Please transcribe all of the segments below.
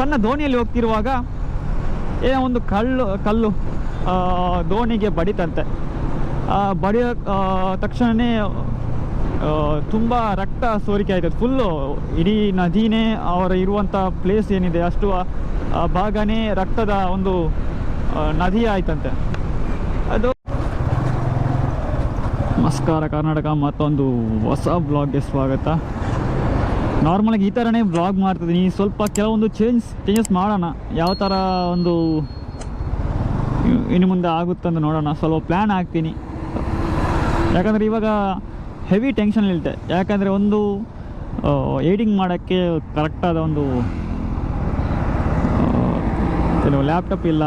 ಸಣ್ಣ ದೋಣಿಯಲ್ಲಿ ಹೋಗ್ತಿರುವಾಗ ಏನೋ ಒಂದು ಕಲ್ಲು ಕಲ್ಲು ದೋಣಿಗೆ ಬಡಿತಂತೆ. ಬಡಿಯ ತಕ್ಷಣವೇ ತುಂಬ ರಕ್ತ ಸೋರಿಕೆ ಆಯ್ತದೆ. ಫುಲ್ಲು ಇಡೀ ನದಿನೇ ಅವರ ಇರುವಂಥ ಪ್ಲೇಸ್ ಏನಿದೆ, ಅಷ್ಟು ಭಾಗನೇ ರಕ್ತದ ಒಂದು ನದಿ ಆಯ್ತಂತೆ. ಅದು ನಮಸ್ಕಾರ ಕರ್ನಾಟಕ, ಮತ್ತೊಂದು ಹೊಸ ಬ್ಲಾಗ್ಗೆ ಸ್ವಾಗತ. ನಾರ್ಮಲಾಗಿ ಈ ಥರನೇ ಬ್ಲಾಗ್ ಮಾಡ್ತಿದ್ದೀನಿ. ಸ್ವಲ್ಪ ಕೆಲವೊಂದು ಚೇಂಜ್ ಚೇಂಜಸ್ ಮಾಡೋಣ. ಯಾವ ಥರ ಒಂದು ಇನ್ನು ಮುಂದೆ ಆಗುತ್ತೆ ಅಂತ ನೋಡೋಣ. ಸ್ವಲ್ಪ ಪ್ಲ್ಯಾನ್ ಹಾಕ್ತೀನಿ. ಯಾಕಂದರೆ ಇವಾಗ ಹೆವಿ ಟೆನ್ಷನ್ ಇಲ್ತೆ ಯಾಕಂದರೆ ಒಂದು ಏಡಿಂಗ್ ಮಾಡೋಕ್ಕೆ ಕರೆಕ್ಟಾದ ಒಂದು ಕೆಲವು ಲ್ಯಾಪ್ಟಾಪ್ ಇಲ್ಲ.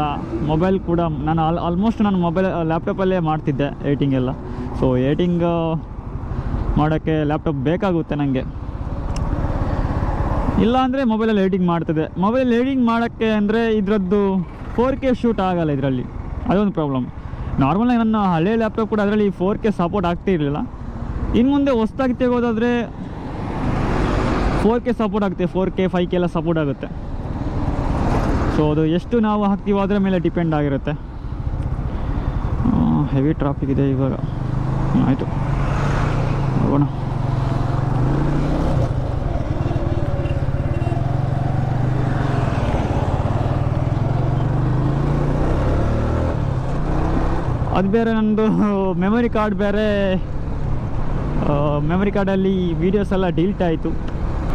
ಮೊಬೈಲ್ ಕೂಡ ನಾನು ಆಲ್ ಆಲ್ಮೋಸ್ಟ್ ನಾನು ಮೊಬೈಲ್ ಲ್ಯಾಪ್ಟಾಪಲ್ಲೇ ಮಾಡ್ತಿದ್ದೆ ಏಟಿಂಗ್ ಎಲ್ಲ. ಸೊ ಏಟಿಂಗ್ ಮಾಡೋಕ್ಕೆ ಲ್ಯಾಪ್ಟಾಪ್ ಬೇಕಾಗುತ್ತೆ ನನಗೆ ಇಲ್ಲ ಅಂದರೆ ಮೊಬೈಲಲ್ಲಿ ಎಡಿಟಿಂಗ್ ಮಾಡ್ತದೆ. ಮೊಬೈಲ್ ಎಡಿಟಿಂಗ್ ಮಾಡೋಕ್ಕೆ ಅಂದರೆ ಇದರದ್ದು ಫೋರ್ ಕೆ ಶೂಟ್ ಆಗಲ್ಲ ಇದರಲ್ಲಿ. ಅದೊಂದು ಪ್ರಾಬ್ಲಮ್ ನಾರ್ಮಲಾಗಿ ನನ್ನ ಹಳೆ ಲ್ಯಾಪ್ಟಾಪ್ ಕೂಡ ಅದರಲ್ಲಿ ಫೋರ್ ಕೆ ಸಪೋರ್ಟ್ ಆಗ್ತಿರಲಿಲ್ಲ ಇನ್ನು ಮುಂದೆ ಹೊಸ್ದಾಗಿ ತೆಗೋದಾದರೆ ಫೋರ್ ಕೆ ಸಪೋರ್ಟ್ ಆಗುತ್ತೆ ಫೋರ್ ಕೆ ಫೈವ್ ಕೆ ಎಲ್ಲ ಸಪೋರ್ಟ್ ಆಗುತ್ತೆ. ಸೊ ಅದು ಎಷ್ಟು ನಾವು ಹಾಕ್ತೀವೋ ಅದರ ಮೇಲೆ ಡಿಪೆಂಡ್ ಆಗಿರುತ್ತೆ. ಹೆವಿ ಟ್ರಾಫಿಕ್ ಇದೆ ಇವಾಗ. ಆಯಿತು. ಹೋಗೋಣ. ಅದು ಬೇರೆ ನನ್ನದು ಮೆಮೊರಿ ಕಾರ್ಡ್ ಬೇರೆ ಮೆಮೊರಿ ಕಾರ್ಡಲ್ಲಿ ವೀಡಿಯೋಸ್ ಎಲ್ಲ ಡಿಲೀಟ್ ಆಯಿತು.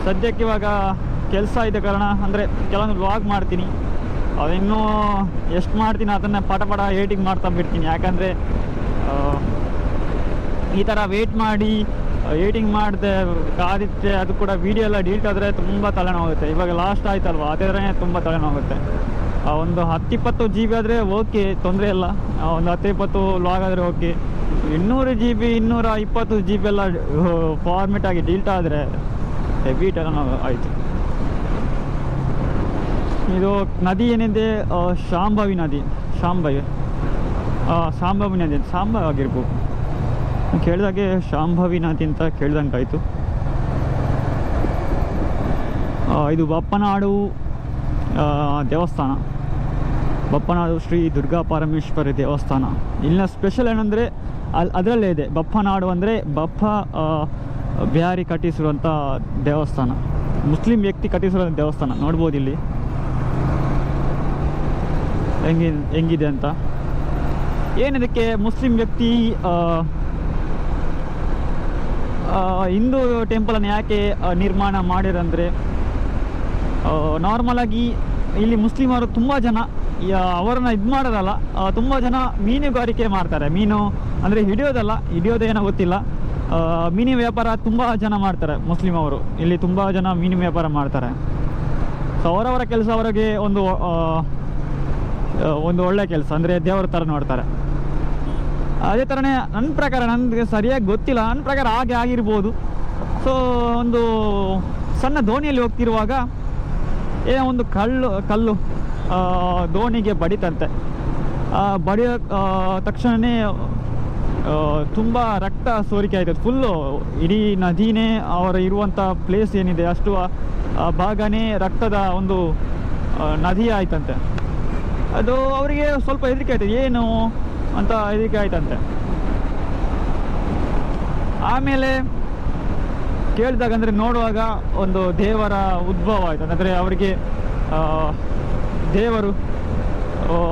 ಸದ್ಯಕ್ಕೆ ಇವಾಗ ಕೆಲಸ ಇದ್ದ ಕಾರಣ, ಅಂದರೆ ಕೆಲವೊಂದು ವ್ಲಾಗ್ ಮಾಡ್ತೀನಿ. ಅದಿನ್ನೂ ಎಷ್ಟು ಮಾಡ್ತೀನಿ ಅದನ್ನು ಪಟ ಪಟ ಏಟಿಂಗ್ ಮಾಡ್ತಾ ಬಿಡ್ತೀನಿ. ಯಾಕಂದರೆ ಈ ಥರ ವೇಟ್ ಮಾಡಿ ಏಟಿಂಗ್ ಮಾಡಿದೆ ಕಾದಿತ್ತೆ ಅದು ಕೂಡ ವೀಡಿಯೋ ಎಲ್ಲ ಡಿಲೀಟ್ ಆದರೆ ತುಂಬ ತಲೆನೋಗುತ್ತೆ ಇವಾಗ ಲಾಸ್ಟ್ ಆಯ್ತಲ್ವ? ಅದೇ ತುಂಬ ತಲೆನೋಗುತ್ತೆ ಒಂದು ಹತ್ತಿಪ್ಪತ್ತು ಜಿ ಬಿ ಆದರೆ ಓಕೆ ತೊಂದರೆ ಇಲ್ಲ. ಒಂದು ಹತ್ತು ಇಪ್ಪತ್ತು ಲಾಗ್ ಆದರೆ ಓಕೆ ಇನ್ನೂರು ಜಿ ಬಿ ಇನ್ನೂರ ಇಪ್ಪತ್ತು ಜಿ ಬಿ ಎಲ್ಲ ಫಾರ್ಮೆಟ್ ಆಗಿ ಡೀಲ್ಟ್ ಆದರೆ ಹೆವಿ ಟರ್ನ್ ಆಯಿತು. ಇದು ನದಿ ಏನಿದೆ? ಶಾಂಭವಿ ನದಿ. ಶಾಂಭವಿ. ಶಾಂಭವಿ ನದಿ. ಶಾಂಭವಿ ಆಗಿರ್ಬೋದು. ಕೇಳಿದಾಗೆ ಶಾಂಭವಿ ನದಿ ಅಂತ ಕೇಳ್ದಂಗೆ ಆಯಿತು ಇದು ಬಪ್ಪನಾಡು ದೇವಸ್ಥಾನ. ಬಪ್ಪನಾಡು ಶ್ರೀ ದುರ್ಗಾ ಪರಮೇಶ್ವರಿ ದೇವಸ್ಥಾನ. ಇಲ್ಲಿನ ಸ್ಪೆಷಲ್ ಏನಂದರೆ ಅಲ್ಲಿ ಅದರಲ್ಲೇ ಇದೆ. ಬಪ್ಪನಾಡು ಅಂದರೆ ಬಪ್ಪ ಬಿಹಾರಿ ಕಟ್ಟಿಸಿರುವಂಥ ದೇವಸ್ಥಾನ. ಮುಸ್ಲಿಂ ವ್ಯಕ್ತಿ ಕಟ್ಟಿಸಿರುವಂಥ ದೇವಸ್ಥಾನ. ನೋಡ್ಬೋದು ಇಲ್ಲಿ. ಹೆಂಗಿ, ಹೆಂಗಿದೆ ಅಂತ. ಏನಿದಕ್ಕೆ ಮುಸ್ಲಿಂ ವ್ಯಕ್ತಿ ಹಿಂದೂ ಟೆಂಪಲನ್ನು ಯಾಕೆ ನಿರ್ಮಾಣ ಮಾಡಿರಂದರೆ ನಾರ್ಮಲಾಗಿ ಇಲ್ಲಿ ಮುಸ್ಲಿಮರು ತುಂಬ ಜನ ಅವರನ್ನ ಇದು ಮಾಡೋದಲ್ಲ ತುಂಬ ಜನ ಮೀನುಗಾರಿಕೆ ಮಾಡ್ತಾರೆ. ಮೀನು ಅಂದರೆ ಹಿಡಿಯೋದಲ್ಲ ಹಿಡಿಯೋದೇನೋ ಗೊತ್ತಿಲ್ಲ. ಮೀನು ವ್ಯಾಪಾರ ತುಂಬ ಜನ ಮಾಡ್ತಾರೆ ಮುಸ್ಲಿಂ ಅವರು. ಇಲ್ಲಿ ತುಂಬ ಜನ ಮೀನು ವ್ಯಾಪಾರ ಮಾಡ್ತಾರೆ. ಸೊ ಅವರವರ ಕೆಲಸ ಅವರಿಗೆ ಒಂದು ಒಂದು ಒಳ್ಳೆ ಕೆಲಸ, ಅಂದರೆ ದೇವರ ಥರ ನೋಡ್ತಾರೆ. ಅದೇ ಥರನೇ ನನ್ನ ಪ್ರಕಾರ ನನಗೆ ಸರಿಯಾಗಿ ಗೊತ್ತಿಲ್ಲ. ನನ್ನ ಪ್ರಕಾರ ಹಾಗೆ ಆಗಿರ್ಬೋದು. ಸೊ ಒಂದು ಸಣ್ಣ ದೋಣಿಯಲ್ಲಿ ಹೋಗ್ತಿರುವಾಗ ಏನೋ ಒಂದು ಕಲ್ಲು ಕಲ್ಲು ದೋಣಿಗೆ ಬಡಿತಂತೆ. ಬಡಿಯೋ ತಕ್ಷಣವೇ ತುಂಬ ರಕ್ತ ಸೋರಿಕೆ ಆಯ್ತದೆ. ಫುಲ್ಲು ಇಡೀ ನದಿನೇ ಅವರ ಇರುವಂಥ ಪ್ಲೇಸ್ ಏನಿದೆ, ಅಷ್ಟು ಭಾಗನೇ ರಕ್ತದ ಒಂದು ನದಿ ಆಯ್ತಂತೆ. ಅದು ಅವರಿಗೆ ಸ್ವಲ್ಪ ಹೆದರಿಕೆ ಆಯ್ತದೆ. ಏನು ಅಂತ ಹೆದರಿಕೆ ಆಯ್ತಂತೆ. ಆಮೇಲೆ ಕೇಳಿದಾಗ ಅಂದರೆ ನೋಡುವಾಗ ಒಂದು ದೇವರ ಉದ್ಭವ ಆಯಿತು. ಅಂದರೆ ಅವರಿಗೆ ದೇವರು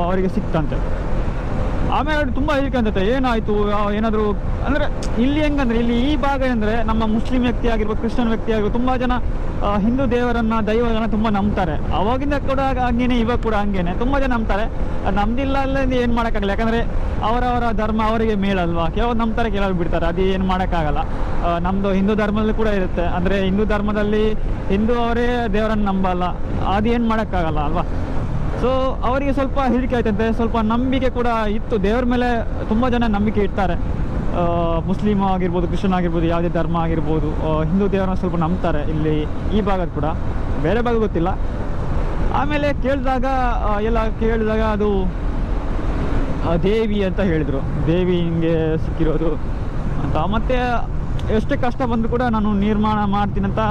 ಅವರಿಗೆ ಸಿಕ್ತಂತೆ. ಆಮೇಲೆ ತುಂಬ ಹೇಳಿಕೆ ಅಂತತೆ ಏನಾಯಿತು ಏನಾದರೂ ಅಂದರೆ ಇಲ್ಲಿ ಹೆಂಗಂದ್ರೆ, ಇಲ್ಲಿ ಈ ಭಾಗ ಅಂದರೆ ನಮ್ಮ ಮುಸ್ಲಿಂ ವ್ಯಕ್ತಿ ಆಗಿರ್ಬೋದು, ಕ್ರಿಶ್ಚಿಯನ್ ವ್ಯಕ್ತಿ ಆಗಿರ್ಬೋದು, ತುಂಬ ಜನ ಹಿಂದೂ ದೇವರನ್ನ, ದೈವಗಳನ್ನ ತುಂಬ ನಂಬ್ತಾರೆ. ಅವಾಗಿಂದ ಕೂಡ ಹಂಗೇನೆ, ಇವಾಗ ಕೂಡ ಹಂಗೇನೆ. ತುಂಬ ಜನ ನಂಬ್ತಾರೆ. ನಮ್ದಿಲ್ಲ ಅಲ್ಲಿಂದ ಏನು ಮಾಡೋಕ್ಕಾಗಲ್ಲ. ಯಾಕಂದರೆ ಅವರವರ ಧರ್ಮ ಅವರಿಗೆ ಮೇಲಲ್ವಾ? ಕೆಲವ್ರು ನಂಬ್ತಾರೆ ಕೆಲವ್ರು ಬಿಡ್ತಾರೆ. ಅದು ಏನು ಮಾಡೋಕ್ಕಾಗಲ್ಲ. ನಮ್ದು ಹಿಂದೂ ಧರ್ಮದಲ್ಲಿ ಕೂಡ ಇರುತ್ತೆ. ಅಂದರೆ ಹಿಂದೂ ಧರ್ಮದಲ್ಲಿ ಹಿಂದೂ ಅವರೇ ದೇವರನ್ನು ನಂಬಲ್ಲ. ಅದು ಏನು ಮಾಡೋಕ್ಕಾಗಲ್ಲ, ಅಲ್ವಾ? ಸೊ ಅವರಿಗೆ ಸ್ವಲ್ಪ ಹಿಡಿಕೆ ಆಯ್ತಂತೆ. ಸ್ವಲ್ಪ ನಂಬಿಕೆ ಕೂಡ ಇತ್ತು. ದೇವರ ಮೇಲೆ ತುಂಬ ಜನ ನಂಬಿಕೆ ಇಡ್ತಾರೆ. ಮುಸ್ಲಿಮ್ ಆಗಿರ್ಬೋದು, ಕ್ರಿಶ್ಚಿಯನ್ ಆಗಿರ್ಬೋದು, ಯಾವುದೇ ಧರ್ಮ ಆಗಿರ್ಬೋದು ಹಿಂದೂ ದೇವರನ್ನ ಸ್ವಲ್ಪ ನಂಬ್ತಾರೆ ಇಲ್ಲಿ ಈ ಭಾಗದ ಕೂಡ. ಬೇರೆ ಭಾಗ ಗೊತ್ತಿಲ್ಲ. ಆಮೇಲೆ ಕೇಳಿದಾಗ ಎಲ್ಲ ಕೇಳಿದಾಗ ಅದು ದೇವಿ ಅಂತ ಹೇಳಿದರು. ದೇವಿ ಹಿಂಗೆ ಸಿಕ್ಕಿರೋದು ಅಂತ. ಮತ್ತೆ ಎಷ್ಟೇ ಕಷ್ಟ ಬಂದರೂ ಕೂಡ ನಾನು ನಿರ್ಮಾಣ ಮಾಡ್ತೀನಂತ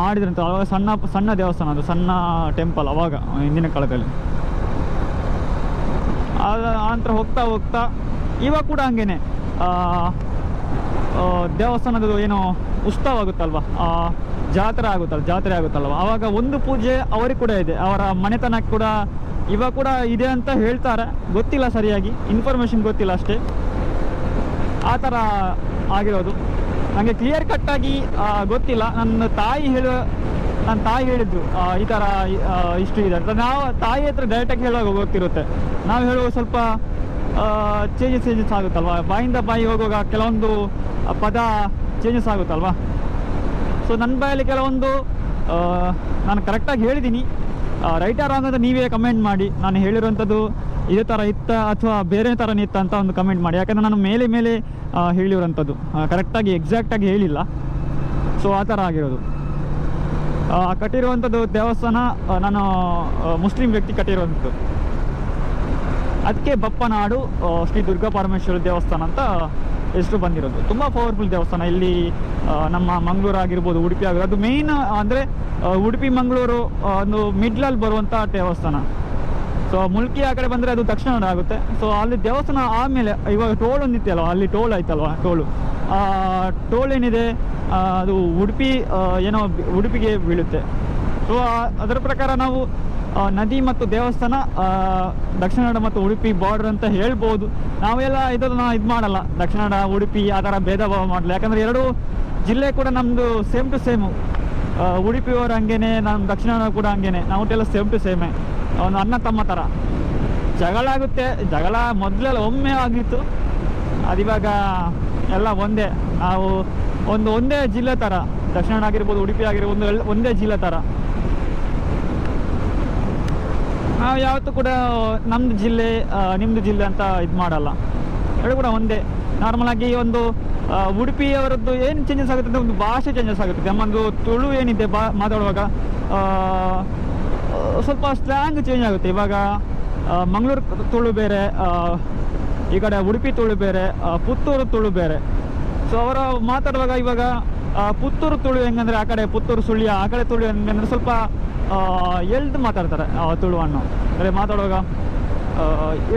ಮಾಡಿದ್ರಂತ. ಅವಾಗ ಸಣ್ಣ ಸಣ್ಣ ದೇವಸ್ಥಾನ ಅದು, ಸಣ್ಣ ಟೆಂಪಲ್ ಅವಾಗ, ಹಿಂದಿನ ಕಾಲದಲ್ಲಿ. ಆದ ನಂತರ ಹೋಗ್ತಾ ಹೋಗ್ತಾ ಇವಾಗ ಕೂಡ ಹಂಗೇನೆ. ದೇವಸ್ಥಾನದ ಏನು ಉತ್ಸವ ಆಗುತ್ತಲ್ವ ಜಾತ್ರೆ ಆಗುತ್ತಲ್ಲ, ಜಾತ್ರೆ ಆಗುತ್ತಲ್ವ? ಆವಾಗ ಒಂದು ಪೂಜೆ ಅವರಿಗೆ ಕೂಡ ಇದೆ. ಅವರ ಮನೆತನ ಕೂಡ ಇವಾಗ ಕೂಡ ಇದೆ ಅಂತ ಹೇಳ್ತಾರೆ. ಗೊತ್ತಿಲ್ಲ ಸರಿಯಾಗಿ. ಇನ್ಫಾರ್ಮೇಷನ್ ಗೊತ್ತಿಲ್ಲ ಅಷ್ಟೇ. ಆ ಥರ ಆಗಿರೋದು. ನನಗೆ ಕ್ಲಿಯರ್ ಕಟ್ಟಾಗಿ ಗೊತ್ತಿಲ್ಲ. ನನ್ನ ತಾಯಿ ಹೇಳೋ ನನ್ನ ತಾಯಿ ಹೇಳಿದ್ದು ಈ ಥರ ಇಷ್ಟು ಇದೆ ಅಂತ. ನಾವು ತಾಯಿ ಹತ್ರ ಡೈರೆಕ್ಟಾಗಿ ಹೇಳುವಾಗ ಗೊತ್ತಿರುತ್ತೆ. ನಾವು ಹೇಳುವ ಸ್ವಲ್ಪ ಚೇಂಜಸ್ ಚೇಂಜಸ್ ಆಗುತ್ತಲ್ವಾ? ಬಾಯಿಂದ ಬಾಯಿ ಹೋಗುವಾಗ ಕೆಲವೊಂದು ಪದ ಚೇಂಜಸ್ ಆಗುತ್ತಲ್ವಾ? ಸೊ ನನ್ನ ಬಾಯಲ್ಲಿ ಕೆಲವೊಂದು ನಾನು ಕರೆಕ್ಟಾಗಿ ಹೇಳಿದ್ದೀನಿ ರೈಟ್ ರಾಂಗ್ ಅಂತ ನೀವೇ ಕಮೆಂಟ್ ಮಾಡಿ. ನಾನು ಹೇಳಿರುವಂಥದ್ದು ಇದೇ ಥರ ಇತ್ತ ಅಥವಾ ಬೇರೆ ಥರ ಇತ್ತ ಅಂತ ಒಂದು ಕಮೆಂಟ್ ಮಾಡಿ. ಯಾಕಂದರೆ ನಾನು ಮೇಲೆ ಮೇಲೆ ಹೇಳಿರುವಂಥದ್ದು. ಕರೆಕ್ಟಾಗಿ ಎಕ್ಸಾಕ್ಟಾಗಿ ಹೇಳಿಲ್ಲ. ಸೊ ಆ ಥರ ಆಗಿರೋದು. ಕಟ್ಟಿರುವಂಥದ್ದು ದೇವಸ್ಥಾನ ನಾನು ಮುಸ್ಲಿಂ ವ್ಯಕ್ತಿ ಕಟ್ಟಿರುವಂಥದ್ದು. ಅದಕ್ಕೆ ಬಪ್ಪನಾಡು ಶ್ರೀ ದುರ್ಗಾ ಪರಮೇಶ್ವರ ದೇವಸ್ಥಾನ ಅಂತ ಹೆಸರು ಬಂದಿರೋದು. ತುಂಬ ಪವರ್ಫುಲ್ ದೇವಸ್ಥಾನ. ಇಲ್ಲಿ ನಮ್ಮ ಮಂಗಳೂರು ಆಗಿರ್ಬೋದು, ಉಡುಪಿ ಆಗಿರ್ಬೋದು. ಅದು ಮೇಯ್ನ್ ಅಂದರೆ ಉಡುಪಿ, ಮಂಗಳೂರು ಒಂದು ಮಿಡ್ಲಲ್ಲಿ ಬರುವಂಥ ದೇವಸ್ಥಾನ. ಸೊ ಮುಲ್ಕಿ ಆ ಕಡೆ ಬಂದರೆ ಅದು ದಕ್ಷಿಣ ಆಗುತ್ತೆ. ಸೊ ಅಲ್ಲಿ ದೇವಸ್ಥಾನ ಆಮೇಲೆ ಇವಾಗ ಟೋಲ್ ಒಂದಿತ್ತಲ್ವ ಅಲ್ಲಿ ಟೋಲ್ ಆಯ್ತಲ್ವ? ಟೋಲು. ಟೋಲ್ ಏನಿದೆ? ಅದು ಉಡುಪಿ ಏನೋ ಉಡುಪಿಗೆ ಬೀಳುತ್ತೆ. ಸೊ ಅದರ ಪ್ರಕಾರ ನಾವು ನದಿ ಮತ್ತು ದೇವಸ್ಥಾನ ದಕ್ಷಿಣ ಕನ್ನಡ ಮತ್ತು ಉಡುಪಿ ಬಾರ್ಡರ್ ಅಂತ ಹೇಳ್ಬೋದು. ನಾವೆಲ್ಲ ಇದನ್ನ ಇದು ಮಾಡಲ್ಲ. ದಕ್ಷಿಣ ಕನ್ನಡ, ಉಡುಪಿ ಆ ಥರ ಭೇದ ಭಾವ ಮಾಡಲ್ಲ. ಯಾಕಂದರೆ ಎರಡು ಜಿಲ್ಲೆ ಕೂಡ ನಮ್ಮದು ಸೇಮ್ ಟು ಸೇಮು ಉಡುಪಿಯವರು ಹಂಗೇನೆ ನಮ್ಮ ದಕ್ಷಿಣ ಕನ್ನಡ ಕೂಡ ಹಂಗೇನೆ. ನಾವು ಸೇಮ್ ಟು ಸೇಮೆ ಒಂದು ಅಣ್ಣ ತಮ್ಮ ಥರ. ಜಗಳ ಆಗುತ್ತೆ. ಜಗಳ ಮೊದಲೆಲ್ಲ ಒಮ್ಮೆ ಆಗಿತ್ತು. ಅದಿವಾಗ ಎಲ್ಲ ಒಂದೇ. ನಾವು ಒಂದು ಒಂದೇ ಜಿಲ್ಲೆ ಥರ. ದಕ್ಷಿಣ ಆಗಿರ್ಬೋದು, ಉಡುಪಿ ಆಗಿರ್ಬೋದು, ಒಂದೇ ಜಿಲ್ಲೆ ಥರ. ನಾವು ಯಾವತ್ತೂ ಕೂಡ ನಮ್ಮದು ಜಿಲ್ಲೆ ನಿಮ್ಮದು ಜಿಲ್ಲೆ ಅಂತ ಇದು ಮಾಡಲ್ಲ. ಎರಡು ಕೂಡ ಒಂದೇ. ನಾರ್ಮಲ್ ಆಗಿ ಒಂದು ಉಡುಪಿಯವರದ್ದು ಏನು ಚೇಂಜಸ್ ಆಗುತ್ತೆ ಅಂದರೆ ಒಂದು ಭಾಷೆ ಚೇಂಜಸ್ ಆಗುತ್ತೆ. ನಮ್ಮದು ತುಳು ಏನಿದೆ ಬಾ, ಮಾತಾಡುವಾಗ ಸ್ವಲ್ಪ ಸ್ಟ್ರಾಂಗ್ ಚೇಂಜ್ ಆಗುತ್ತೆ. ಇವಾಗ ಮಂಗಳೂರು ತುಳು ಬೇರೆ ಈ ಕಡೆ ಉಡುಪಿ ತುಳು ಬೇರೆ ಪುತ್ತೂರು ತುಳು ಬೇರೆ. ಸೊ ಅವರು ಮಾತಾಡುವಾಗ ಇವಾಗ ಪುತ್ತೂರು ತುಳು ಹೆಂಗಂದ್ರೆ ಆ ಕಡೆ ಪುತ್ತೂರು ಸುಳ್ಯ, ಆ ಕಡೆ ತುಳು ಹೆಂಗಂದ್ರೆ ಸ್ವಲ್ಪ ಎಳ್ದು ಮಾತಾಡ್ತಾರೆ ತುಳುವನ್ನು. ಅಂದರೆ ಮಾತಾಡುವಾಗ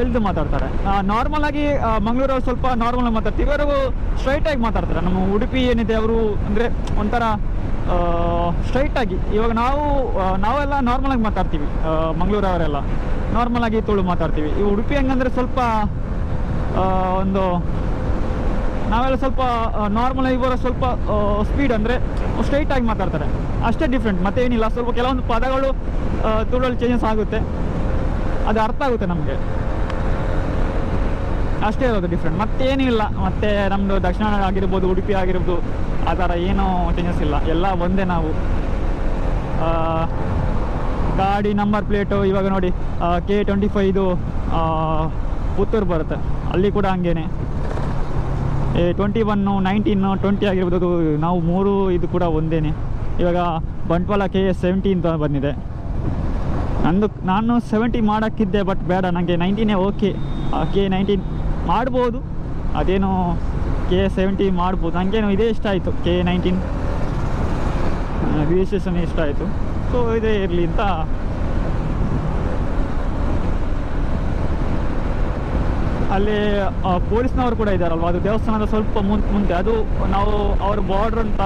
ಎಳ್ದು ಮಾತಾಡ್ತಾರೆ. ನಾರ್ಮಲ್ ಆಗಿ ಮಂಗಳೂರು ಮಂಗಳೂರವ್ರು ಸ್ವಲ್ಪ ನಾರ್ಮಲ್ ಮಾತಾಡ್ತೀವಿ ಅವರು ಸ್ಟ್ರೈಟ್ ಆಗಿ ಮಾತಾಡ್ತಾರೆ. ನಮ್ಮ ಉಡುಪಿ ಏನಿದೆ ಅವರು, ಅಂದರೆ ಒಂಥರ ಸ್ಟ್ರೈಟ್ ಆಗಿ. ಇವಾಗ ನಾವು ನಾವೆಲ್ಲ ನಾರ್ಮಲ್ ಆಗಿ ಮಾತಾಡ್ತೀವಿ ಮಂಗಳೂರು ಮಂಗಳೂರವರೆಲ್ಲ ನಾರ್ಮಲ್ ಆಗಿ ತುಳು ಮಾತಾಡ್ತೀವಿ. ಈ ಉಡುಪಿ ಹೆಂಗಂದ್ರೆ ಸ್ವಲ್ಪ ಒಂದು ನಾವೆಲ್ಲ ಸ್ವಲ್ಪ ನಾರ್ಮಲ್ ಆಗಿ ಬರೋ ಸ್ವಲ್ಪ ಸ್ಪೀಡ್ ಅಂದರೆ ಸ್ಟ್ರೈಟ್ ಆಗಿ ಮಾತಾಡ್ತಾರೆ. ಅಷ್ಟೇ ಡಿಫ್ರೆಂಟ್ ಮತ್ತೇನಿಲ್ಲ ಸ್ವಲ್ಪ ಕೆಲವೊಂದು ಪದಗಳು ತುಳಲ್ಲಿ ಚೇಂಜಸ್ ಆಗುತ್ತೆ. ಅದು ಅರ್ಥ ಆಗುತ್ತೆ ನಮಗೆ. ಅಷ್ಟೇ ಇರೋದು ಡಿಫ್ರೆಂಟ್ ಮತ್ತೇನಿಲ್ಲ ಮತ್ತೆ ನಮ್ಮದು ದಕ್ಷಿಣ ಆಗಿರ್ಬೋದು, ಉಡುಪಿ ಆಗಿರ್ಬೋದು, ಆ ಥರ ಏನೂ ಚೇಂಜಸ್ ಇಲ್ಲ. ಎಲ್ಲ ಒಂದೇ ನಾವು. ಗಾಡಿ ನಂಬರ್ ಪ್ಲೇಟು ಇವಾಗ ನೋಡಿ ಕೆ ಟ್ವೆಂಟಿ ಫೈದು ಪುತ್ತೂರು ಬರುತ್ತೆ. ಅಲ್ಲಿ ಕೂಡ ಹಂಗೇನೆ. ಟ್ವೆಂಟಿ ಒನ್ನು ನೈನ್ಟೀನು ಟ್ವೆಂಟಿ ಆಗಿರ್ಬೋದು. ನಾವು ಮೂರು ಇದು ಕೂಡ ಒಂದೇನೆ. ಇವಾಗ ಬಂಟ್ವಾಳ ಕೆ ಎಸ್ ಸೆವೆಂಟಿ ಅಂತ ಬಂದಿದೆ. ನಂದು, ನಾನು ಸೆವೆಂಟಿ ಮಾಡೋಕ್ಕಿದ್ದೆ ಬಟ್ ಬೇಡ ನನಗೆ ನೈನ್ಟೀನೇ ಓಕೆ ಕೆ ನೈನ್ಟೀನ್ ಮಾಡ್ಬೋದು. ಅದೇನು ಕೆ ಸೆವೆಂಟಿ ಮಾಡ್ಬೋದು. ನನಗೇನು ಇದೇ ಇಷ್ಟ ಆಯಿತು ಕೆ ನೈನ್ಟೀನ್ ರಿಜಿಸ್ಟ್ರೇಷನ್ ಇಷ್ಟ ಆಯಿತು. ಸೊ ಇದೇ ಇರಲಿ ಅಂತ ಅಲ್ಲಿ ಪೊಲೀಸ್ನವರು ಕೂಡ ಇದ್ದಾರಲ್ವ ಅದು ದೇವಸ್ಥಾನದ ಸ್ವಲ್ಪ ಮುಂದೆ ಮುಂದೆ. ಅದು ನಾವು ಅವ್ರ ಬಾರ್ಡ್ರ್ ಅಂತ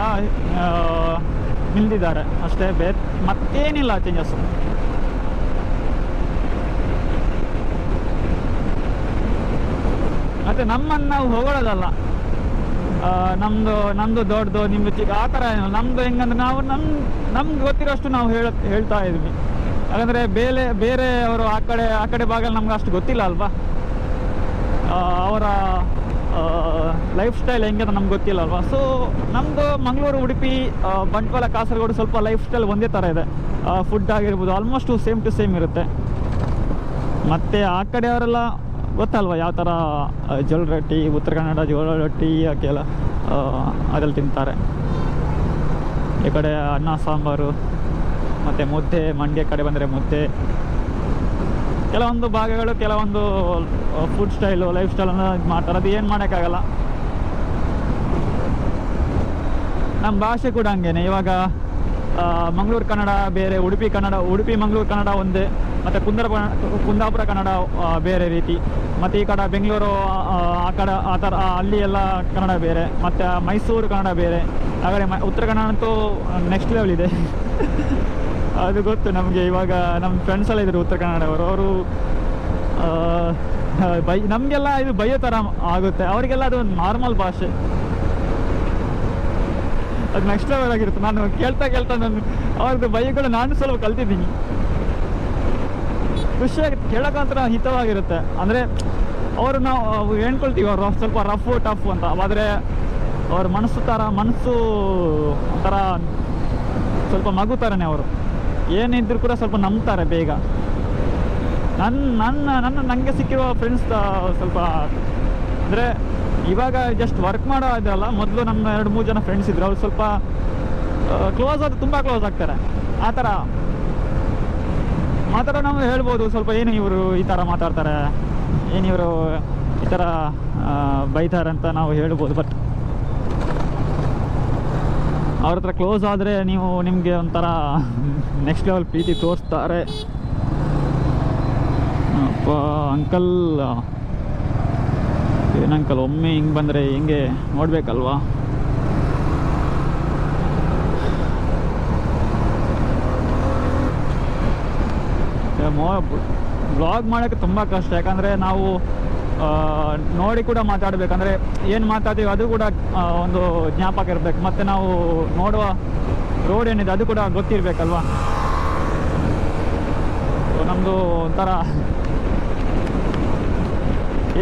ನಿಲ್ದಿದ್ದಾರೆ. ಅಷ್ಟೇ, ಬೇ, ಮತ್ತೇನಿಲ್ಲ ಚೇಂಜಸ್ ಮತ್ತೆ ನಮ್ಮನ್ನು ನಾವು ಹೊಗಳೋದಲ್ಲ. ನಮ್ದು ನಮ್ದು ದೊಡ್ಡದು, ನಿಮ್ದು ಚಿಕ್ಕ ಆ ಥರ ಏನಿಲ್ಲ. ನಮ್ದು ಹೆಂಗಂದ್ರೆ ನಾವು ನಮ್, ನಮ್ಗೆ ಗೊತ್ತಿರೋಷ್ಟು ನಾವು ಹೇಳ, ಹೇಳ್ತಾ ಇದ್ವಿ. ಹಾಗಂದ್ರೆ ಬೇರೆ ಬೇರೆ ಅವರು ಆ ಕಡೆ ಆ ಕಡೆ ಭಾಗ ನಮ್ಗೆ ಅಷ್ಟು ಗೊತ್ತಿಲ್ಲ ಅಲ್ವಾ? ಅವರ ಲೈಫ್ ಸ್ಟೈಲ್ ಹೆಂಗೆ ಅಂತ ನಮ್ಗೆ ಗೊತ್ತಿಲ್ಲ ಅಲ್ವಾ ಸೊ ನಮ್ಮದು ಮಂಗಳೂರು, ಉಡುಪಿ ಬಂಟ್ವಾಳ, ಕಾಸರಗೋಡು ಸ್ವಲ್ಪ ಲೈಫ್ ಸ್ಟೈಲ್ ಒಂದೇ ಥರ ಇದೆ. ಫುಡ್ ಆಗಿರ್ಬೋದು ಆಲ್ಮೋಸ್ಟ್ ಸೇಮ್ ಟು ಸೇಮ್ ಇರುತ್ತೆ. ಮತ್ತು ಆ ಕಡೆಯವರೆಲ್ಲ ಗೊತ್ತಲ್ವ ಯಾವ ಥರ ಜೋಳ ರೊಟ್ಟಿ, ಉತ್ತರ ಕನ್ನಡ ಜೋಳ ರೊಟ್ಟಿ ಹಾಗೆಲ್ಲ ಅದೆಲ್ಲ ತಿಂತಾರೆ. ಈ ಕಡೆ ಅನ್ನ, ಸಾಂಬಾರು, ಮತ್ತು ಮುದ್ದೆ, ಮಂಡ್ಯ ಕಡೆ ಬಂದರೆ ಮುದ್ದೆ ಕೆಲವೊಂದು ಭಾಗಗಳು ಕೆಲವೊಂದು ಫುಡ್ ಸ್ಟೈಲು ಲೈಫ್ ಸ್ಟೈಲನ್ನು ಇದು ಮಾಡ್ತಾರೆ. ಅದು ಏನು ಮಾಡೋಕ್ಕಾಗಲ್ಲ. ನಮ್ಮ ಭಾಷೆ ಕೂಡ ಹಂಗೇನೆ. ಇವಾಗ ಮಂಗಳೂರು ಕನ್ನಡ ಬೇರೆ ಉಡುಪಿ ಕನ್ನಡ ಉಡುಪಿ ಮಂಗಳೂರು ಕನ್ನಡ ಒಂದೇ ಮತ್ತು ಕುಂದರ ಕುಂದಾಪುರ ಕನ್ನಡ ಬೇರೆ ರೀತಿ. ಮತ್ತು ಈ ಕಡೆ ಬೆಂಗಳೂರು ಆ, ಕಡೆ ಆ ಥರ ಅಲ್ಲಿ ಎಲ್ಲ ಕನ್ನಡ ಬೇರೆ. ಮತ್ತು ಮೈಸೂರು ಕನ್ನಡ ಬೇರೆ. ಹಾಗಾದರೆ ಮ ಉತ್ತರ ಕನ್ನಡ ಅಂತೂ ನೆಕ್ಸ್ಟ್ ಲೆವೆಲ್ ಇದೆ. ಅದು ಗೊತ್ತು ನಮಗೆ ಇವಾಗ ನಮ್ಮ ಫ್ರೆಂಡ್ಸ್ ಎಲ್ಲ ಇದ್ದರು ಉತ್ತರ ಕನ್ನಡವರು ಅವರು ಬೈ, ನಮಗೆಲ್ಲ ಇದು ಬೈಯೋ ಥರ ಆಗುತ್ತೆ. ಅವರಿಗೆಲ್ಲ ಅದು ಒಂದು ನಾರ್ಮಲ್ ಭಾಷೆ. ಅದು ನೆಕ್ಸ್ಟ್ ಲೆವೆಲ್ ಆಗಿರುತ್ತೆ. ನಾನು ಕೇಳ್ತಾ ಕೇಳ್ತಾ ನಾನು ಅವ್ರದ್ದು ಬೈಗಳು ನಾನು ಸ್ವಲ್ಪ ಕಲ್ತಿದ್ದೀನಿ. ಖುಷಿಯಾಗುತ್ತೆ ಕೇಳೋಕ್ಕಂತರ ಹಿತವಾಗಿರುತ್ತೆ. ಅಂದರೆ ಅವರು ನಾವು ಹೇಳ್ಕೊಳ್ತೀವಿ ಅವ್ರು ಸ್ವಲ್ಪ ರಫ್ ಟಫ್ ಅಂತ. ಆದರೆ ಅವ್ರ ಮನಸ್ಸು ಥರ ಮನಸ್ಸು ಒಂಥರ ಸ್ವಲ್ಪ ಮಗು ಥರನೇ ಅವರು. ಏನಿದ್ರು ಕೂಡ ಸ್ವಲ್ಪ ನಂಬ್ತಾರೆ ಬೇಗ. ನನ್ನ ನನ್ನ ನನ್ನ ನನಗೆ ಸಿಕ್ಕಿರುವ ಫ್ರೆಂಡ್ಸ್ ಸ್ವಲ್ಪ ಅಂದರೆ ಇವಾಗ ಜಸ್ಟ್ ವರ್ಕ್ ಮಾಡೋ ಇದ್ರಲ್ಲ ಮೊದಲು ನಮ್ಮ ಎರಡು ಮೂರು ಜನ ಫ್ರೆಂಡ್ಸ್ ಇದ್ರು ಅವ್ರು ಸ್ವಲ್ಪ ಕ್ಲೋಸ್ ಆದ ತುಂಬ ಕ್ಲೋಸ್ ಆಗ್ತಾರೆ. ಆ ಥರ. ಮಾತಾಡೋ ನಾವು ಹೇಳ್ಬೋದು ಸ್ವಲ್ಪ ಏನು ಇವರು ಈ ಥರ ಮಾತಾಡ್ತಾರೆ ಏನು ಇವರು ಈ ಥರ ಆ, ಬೈತಾರೆ ಅಂತ ನಾವು ಹೇಳ್ಬೋದು ಬಟ್ ಅವ್ರ ಹತ್ರ ಕ್ಲೋಸ್ ಆದರೆ ನೀವು ನಿಮಗೆ ಒಂಥರ ನೆಕ್ಸ್ಟ್ ಲೆವೆಲ್ ಪ್ರೀತಿ ತೋರಿಸ್ತಾರೆ. ಅಪ್ಪ ಅಂಕಲ್ ಏನು ಅಂಕಲ್ ಒಮ್ಮೆ ಹಿಂಗೆ ಬಂದರೆ ಹಿಂಗೆ ಮೋ ಬ್ಲಾಗ್ ಮಾಡೋಕ್ಕೆ ತುಂಬ ಕಷ್ಟ. ಯಾಕಂದರೆ ನಾವು ನೋಡಿ ಕೂಡ ಮಾತಾಡಬೇಕಂದ್ರೆ ಏನು ಮಾತಾಡ್ತೀವಿ ಅದು ಕೂಡ ಒಂದು ಜ್ಞಾಪಕ ಇರಬೇಕು. ಮತ್ತೆ ನಾವು ನೋಡುವ ರೋಡ್ ಏನಿದೆ ಅದು ಕೂಡ ಗೊತ್ತಿರ್ಬೇಕಲ್ವಾ? ನಮ್ದು ಒಂಥರ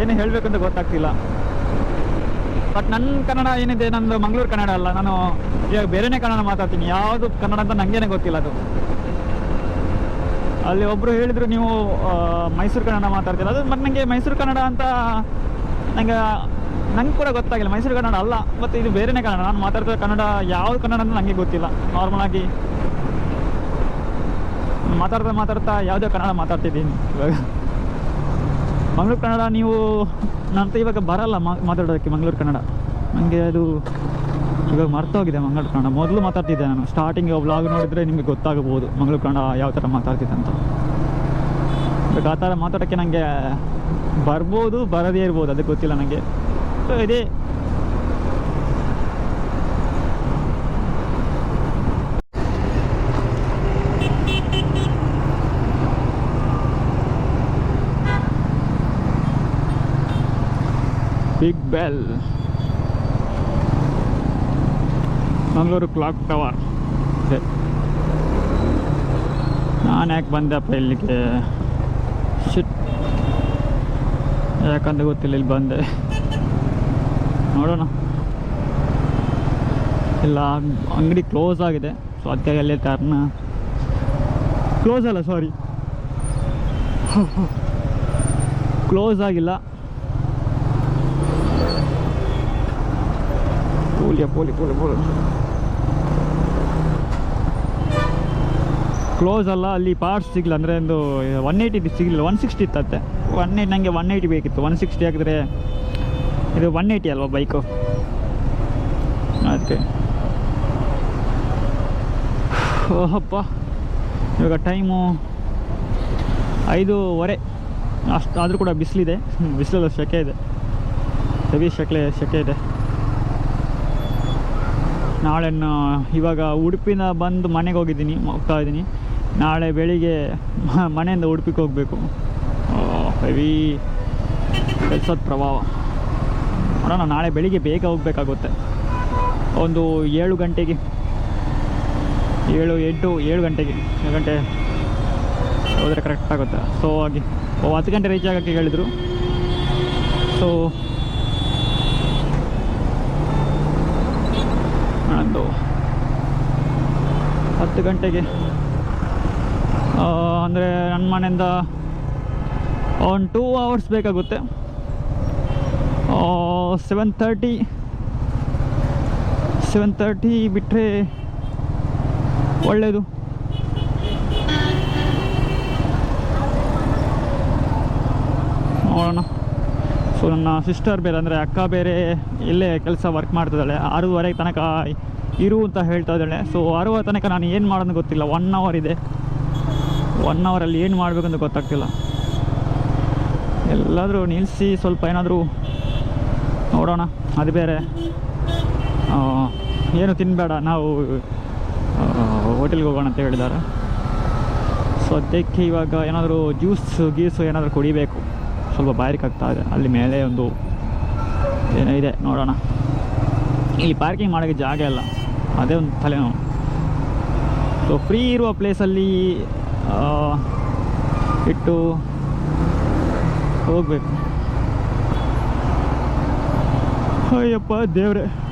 ಏನು ಹೇಳಬೇಕಂತ ಗೊತ್ತಾಗ್ತಿಲ್ಲ. ಬಟ್ ನನ್ನ ಕನ್ನಡ ಏನಿದೆ, ನಂದು ಮಂಗಳೂರು ಕನ್ನಡ ಅಲ್ಲ. ನಾನು ಇವಾಗ ಬೇರೆನೇ ಕನ್ನಡ ಮಾತಾಡ್ತೀನಿ. ಯಾವುದು ಕನ್ನಡ ಅಂತ ನನಗೇನೆ ಗೊತ್ತಿಲ್ಲ ಅದು. ಅಲ್ಲಿ ಒಬ್ಬರು ಹೇಳಿದ್ರು, ನೀವು ಮೈಸೂರು ಕನ್ನಡ ಮಾತಾಡ್ತೀರ? ಅದು ಮತ್ತೆ ನನಗೆ ಮೈಸೂರು ಕನ್ನಡ ಅಂತ ನಂಗೆ ನಂಗೆ ಕೂಡ ಗೊತ್ತಾಗಿಲ್ಲ. ಮೈಸೂರು ಕನ್ನಡ ಅಲ್ಲ, ಮತ್ತು ಇದು ಬೇರೆನೇ ಕನ್ನಡ. ನಾನು ಮಾತಾಡ್ತಿರೋ ಕನ್ನಡ, ಯಾವ ಕನ್ನಡ ಅಂತ ನನಗೆ ಗೊತ್ತಿಲ್ಲ. ನಾರ್ಮಲಾಗಿ ಮಾತಾಡ್ತಾ ಮಾತಾಡ್ತಾ ಯಾವುದೇ ಕನ್ನಡ ಮಾತಾಡ್ತಿದ್ದೀನಿ ಇವಾಗ. ಮಂಗ್ಳೂರು ಕನ್ನಡ ನೀವು ನಂತ ಇವಾಗ ಬರಲ್ಲ ಮಾತಾಡೋದಕ್ಕೆ ಮಂಗ್ಳೂರು ಕನ್ನಡ. ನನಗೆ ಅದು ಇವಾಗ ಮರ್ತೋಗಿದೆ ಮಂಗಳೂರು ಕನ್ನಡ. ಮೊದಲು ಮಾತಾಡ್ತಿದ್ದೆ ನಾನು. ಸ್ಟಾರ್ಟಿಂಗ್ ವ್ಲಾಗ್ ನೋಡಿದರೆ ನಿಮಗೆ ಗೊತ್ತಾಗಬಹುದು. ಮಂಗಳೂರು ಕನ್ನಡ ಯಾವ ಥರ ಮಾತಾಡ್ತಿದ್ದೆ ಅಂತ. ಇವಾಗ ಆ ಥರ ಮಾತಾಡೋಕ್ಕೆ ನನಗೆ ಬರ್ಬೋದು, ಬರದೇ ಇರ್ಬೋದು ಅದಕ್ಕೆ ಗೊತ್ತಿಲ್ಲ ನನಗೆ ಸೊ ಇದೇ. Big bell Mangaluru clock tower ಸರಿ. ನಾನು ಯಾಕೆ ಬಂದೆಪ್ಪ ಇಲ್ಲಿಗೆ? ಶಿಟ್ ಯಾಕಂತ ಗೊತ್ತಿಲ್ಲ, ಇಲ್ಲಿ ಬಂದೆ. ನೋಡೋಣ. ಇಲ್ಲ, ಅಂಗಡಿ ಕ್ಲೋಸ್ ಆಗಿದೆ. ಸೊ ಅದಕ್ಕಾಗಿ ಅಲ್ಲೇ ತರ್ನ ಕ್ಲೋಸ್ ಅಲ್ಲ ಸಾರಿ ಕ್ಲೋಸ್ ಆಗಿಲ್ಲ. ಪೋಲಿಯ ಪೋಲಿ ಪೋಲಿ ಪೋಲಿ ಕ್ಲೋಸ್ ಅಲ್ಲ, ಅಲ್ಲಿ ಪಾರ್ಟ್ಸ್ ಸಿಗಲ್ಲ ಅಂದರೆ ಒಂದು ಒನ್ ಏಯ್ಟಿ ಸಿಗಲಿಲ್ಲ. ಒನ್ ಸಿಕ್ಸ್ಟಿ ಇತ್ತಂತೆ. ಒನ್ ಏಯ್ಟ್ ನನಗೆ ಒನ್ ಏಯ್ಟಿ ಬೇಕಿತ್ತು. ಒನ್ ಸಿಕ್ಸ್ಟಿ ಹಾಕಿದ್ರೆ ಇದು ಒನ್ ಏಯ್ಟಿ ಅಲ್ವಾ ಬೈಕು ಅದಕ್ಕೆ ಓಹಪ್ಪ. ಇವಾಗ ಟೈಮು ಐದೂವರೆ. ಅಷ್ಟು ಆದರೂ ಕೂಡ ಬಿಸಿಲಿದೆ. ಬಿಸಿಲಲ್ಲ ಸೆಕೆ ಇದೆ. ಸವಿ ಸೆಕೆ ಸೆಕೆ ಇದೆ. ನಾಳೆ ನ- ಇವಾಗ ಉಡುಪಿನ ಬಂದು ಮನೆಗೆ ಹೋಗಿದ್ದೀನಿ, ಹೋಗ್ತಾ ಇದ್ದೀನಿ. ನಾಳೆ ಬೆಳಿಗ್ಗೆ ಮನೆಯಿಂದ ಉಡುಪಿಗೆ ಹೋಗಬೇಕು. ಹೆವಿ ಕೆಲಸದ ಪ್ರಭಾವ. ನೋಡೋಣ, ನಾಳೆ ಬೆಳಿಗ್ಗೆ ಬೇಗ ಹೋಗಬೇಕಾಗುತ್ತೆ. ಒಂದು ಏಳು ಗಂಟೆಗೆ. ಏಳು, ಎಂಟು, ಏಳು ಗಂಟೆಗೆ. ಏಳು ಗಂಟೆ ಹೋದರೆ ಕರೆಕ್ಟ್ ಆಗುತ್ತೆ. ಸೊ ಹಾಗೆ. ಓ, ಹತ್ತು ಗಂಟೆ ರೀಚ್ ಆಗೋಕ್ಕೆ ಹೇಳಿದರು. ಸೊ ನಂದು ಹತ್ತು ಗಂಟೆಗೆ ಅಂದರೆ ನನ್ನ ಮನೆಯಿಂದ ಒಂದು ಟೂ ಅವರ್ಸ್ ಬೇಕಾಗುತ್ತೆ. ಸೆವೆನ್ ತರ್ಟಿ ಸೆವೆನ್ ತರ್ಟಿ ಬಿಟ್ಟರೆ ಒಳ್ಳೆಯದು ನೋಡೋಣ. ಸೊ ನನ್ನ ಸಿಸ್ಟರ್ ಬೇರೆ, ಅಂದರೆ ಅಕ್ಕ ಬೇರೆ ಇಲ್ಲೇ ಕೆಲಸ ವರ್ಕ್ ಮಾಡ್ತಿದ್ದಾಳೆ ಆರೂವರೆಗೆ ತನಕ ಇರು ಅಂತ ಹೇಳ್ತಾ ಇದ್ದಾಳೆ. ಸೊ ಆರೂವರೆ ತನಕ ನಾನು ಏನು ಮಾಡೋದು ಗೊತ್ತಿಲ್ಲ. ಒನ್ ಅವರ್ ಇದೆ. ಒನ್ ಅವರಲ್ಲಿ ಏನು ಮಾಡಬೇಕಂತ ಗೊತ್ತಾಗ್ತಿಲ್ಲ. ಎಲ್ಲಾದರೂ ನಿಲ್ಲಿಸಿ ಸ್ವಲ್ಪ ಏನಾದರೂ ನೋಡೋಣ, ಅದು ಬೇರೆ. ಏನು ತಿನ್ನಬೇಡ ನಾವು ಹೋಟೆಲ್ಗೆ ಹೋಗೋಣ ಅಂತ ಹೇಳಿದ್ದಾರೆ. ಸೊ ಅದಕ್ಕೆ ಇವಾಗ ಏನಾದರೂ ಜ್ಯೂಸ್ ಗೀಸು ಏನಾದರೂ ಕುಡಿಬೇಕು. ಸ್ವಲ್ಪ ಬಾರಿಕ್ ಆಗ್ತಾ ಇದೆ ಅಲ್ಲಿ ಮೇಲೆ ಒಂದು ಏನೋ ಇದೆ, ನೋಡೋಣ. ಇಲ್ಲಿ ಪಾರ್ಕಿಂಗ್ ಮಾಡೋಕ್ಕೆ ಜಾಗ ಇಲ್ಲ. ಅದೇ ಒಂದು ತಲೆನೋವು. ಸೊ ಫ್ರೀ ಇರುವ ಪ್ಲೇಸಲ್ಲಿ ಇಟ್ಟು ಹೋಗ್ಬೇಕು. ಅಯ್ಯಪ್ಪ ದೇವ್ರೆ.